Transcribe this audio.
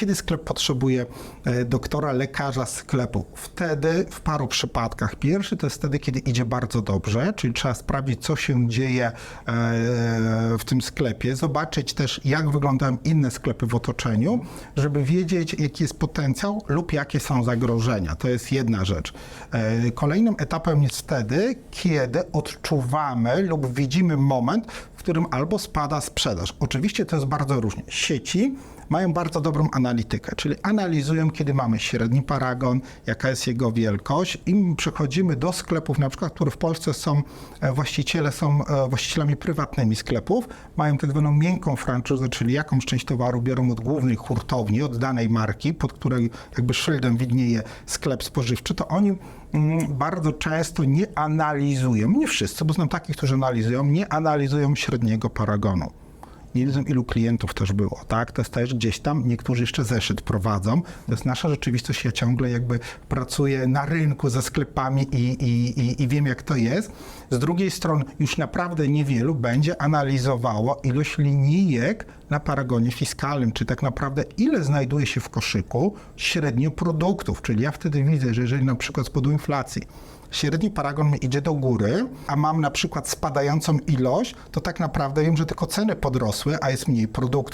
Kiedy sklep potrzebuje e, doktora, lekarza sklepu? Wtedy w paru przypadkach. Pierwszy to jest wtedy, kiedy idzie bardzo dobrze, czyli trzeba sprawdzić, co się dzieje e, w tym sklepie, zobaczyć też, jak wyglądają inne sklepy w otoczeniu, żeby wiedzieć, jaki jest potencjał lub jakie są zagrożenia. To jest jedna rzecz. E, Kolejnym etapem jest wtedy, kiedy odczuwamy lub widzimy moment, w którym albo spada sprzedaż. Oczywiście to jest bardzo różnie. Sieci mają bardzo dobrą analitykę, czyli analizują, kiedy mamy średni paragon, jaka jest jego wielkość. I przechodzimy do sklepów, na przykład, które w Polsce są, e, właściciele są e, właścicielami prywatnymi sklepów, mają tak zwaną miękką franczyzę, czyli jakąś część towaru biorą od głównej hurtowni, od danej marki, pod której jakby szyldem widnieje sklep spożywczy, to oni mm, bardzo często nie analizują, nie wszyscy, bo znam takich, którzy analizują, nie analizują średniego paragonu. Nie wiedzą, ilu klientów też było, tak? To jest też gdzieś tam, niektórzy jeszcze zeszyt prowadzą. To jest nasza rzeczywistość, ja ciągle jakby pracuję na rynku ze sklepami i, i, i, i wiem, jak to jest. Z drugiej strony już naprawdę niewielu będzie analizowało ilość linijek na paragonie fiskalnym, czy tak naprawdę ile znajduje się w koszyku średnio produktów. Czyli ja wtedy widzę, że jeżeli na przykład z powodu inflacji średni paragon mi idzie do góry, a mam na przykład spadającą ilość, to tak naprawdę wiem, że tylko ceny podrosły, a jest mniej produktów.